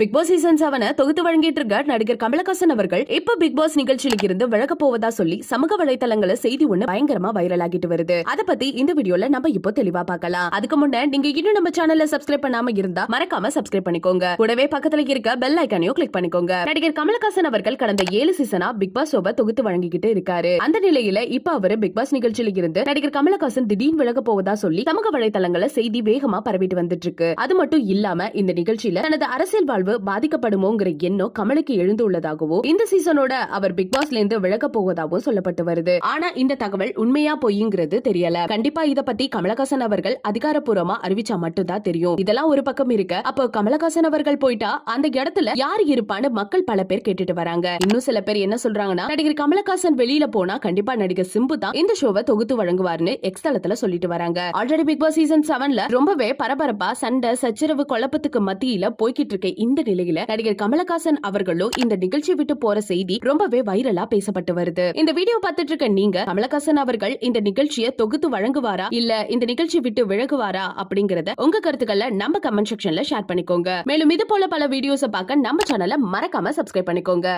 Big Boss season செவன தொகுத்து வழங்கிட்டு இருக்க நடிகர் கமலஹாசன் அவர்கள். இப்ப பிக் பாஸ் நிகழ்ச்சியில இருந்து விலக போவதா சொல்லி சமூக வலைதளங்கள செய்தி ஒண்ணு பயங்கரமா வைரல் ஆகிட்டு வருது. அத பத்தி இந்த வீடியோல நம்ம இப்போ தெளிவா பார்க்கலாம். அதுக்கு முன்ன நீங்க இன்னும் நம்ம சேனல்ல சப்ஸ்கிரைப் பண்ணாம இருந்தா மறக்காம சப்ஸ்கிரைப் பண்ணிக்கோங்க. கூடவே பக்கத்துல இருக்க பெல் ஐக்கானையும் கிளிக் பண்ணிக்கோங்க. நடிகர் கமலஹாசன் அவர்கள் கடந்த ஏழு சீசனா பிக் பாஸ் ஷோவை தொகுத்து வழங்கிக்கிட்டு இருக்காரு. அந்த நிலையில இப்ப அவர் பிக் பாஸ் நிகழ்ச்சியில இருந்து நடிகர் கமலஹாசன் திடீர்னு விலக போவதா சொல்லி சமூக வலைதளங்கள செய்தி வேகமா பரவிட்டு வந்துட்டு இருக்கு. அது மட்டும் இல்லாம இந்த நிகழ்ச்சியில தனது அரசியல் வாழ்வு பாதிக்கப்படுமோங்கிற எண்ணம் கமலுக்கு எழுந்துள்ளதாகவும் இந்த சீசனோட அவர் பிக் பாஸ்ல இருந்து விலக போவதாகவும் சொல்லப்பட்டு வருது. ஆனா இந்த தகவல் உண்மையா பொய்ங்கிறது தெரியல. கண்டிப்பா இத பத்தி கமலஹாசன் அவர்கள் அதிகாரப்பூர்வமா அறிவிச்சா மட்டும்தான் தெரியும். இதெல்லாம் ஒரு பக்கம் இருக்க அப்போ கமலஹாசன் அவர்கள் போயிட்டா அந்த இடத்துல யார் இருப்பான்னு மக்கள் பல பேர் கேட்டுட்டு வராங்க. இன்னும் சில பேர் என்ன சொல்றாங்கன்னா நடிகர் கமலஹாசன் வெளியில போனா கண்டிப்பா நடிகர் சிம்பு தான் இந்த ஷோவை தொகுத்து வழங்குவார்னு எக்ஸ் தளத்துல சொல்லிட்டு வராங்க. ஆல்ரெடி பிக் பாஸ் சீசன் செவன்ல ரொம்பவே பரபரப்பா சண்டை சச்சரவு குழப்பத்துக்கு மத்தியில போய்கிட்டு இருக்க இந்த நிலையில நடிகர் கமலஹாசன் அவர்களும் இந்த நிகழ்ச்சி விட்டு போற செய்தி ரொம்பவே வைரலா பேசப்பட்டு வருது. இந்த வீடியோ பார்த்துட்டு இருக்க நீங்க கமலஹாசன் அவர்கள் இந்த நிகழ்ச்சியை தொகுத்து வழங்குவாரா? இல்ல இந்த நிகழ்ச்சி விட்டு விலகுவாரா? அப்படிங்கறத உங்க கருத்துக்களை நம்ம கமெண்ட் செக்ஷன்ல ஷேர் பண்ணிக்கோங்க. மேலும் இது போல பல வீடியோஸ் பார்க்க நம்ம சேனலை மறக்காம சப்ஸ்கிரைப் பண்ணிக்கோங்க.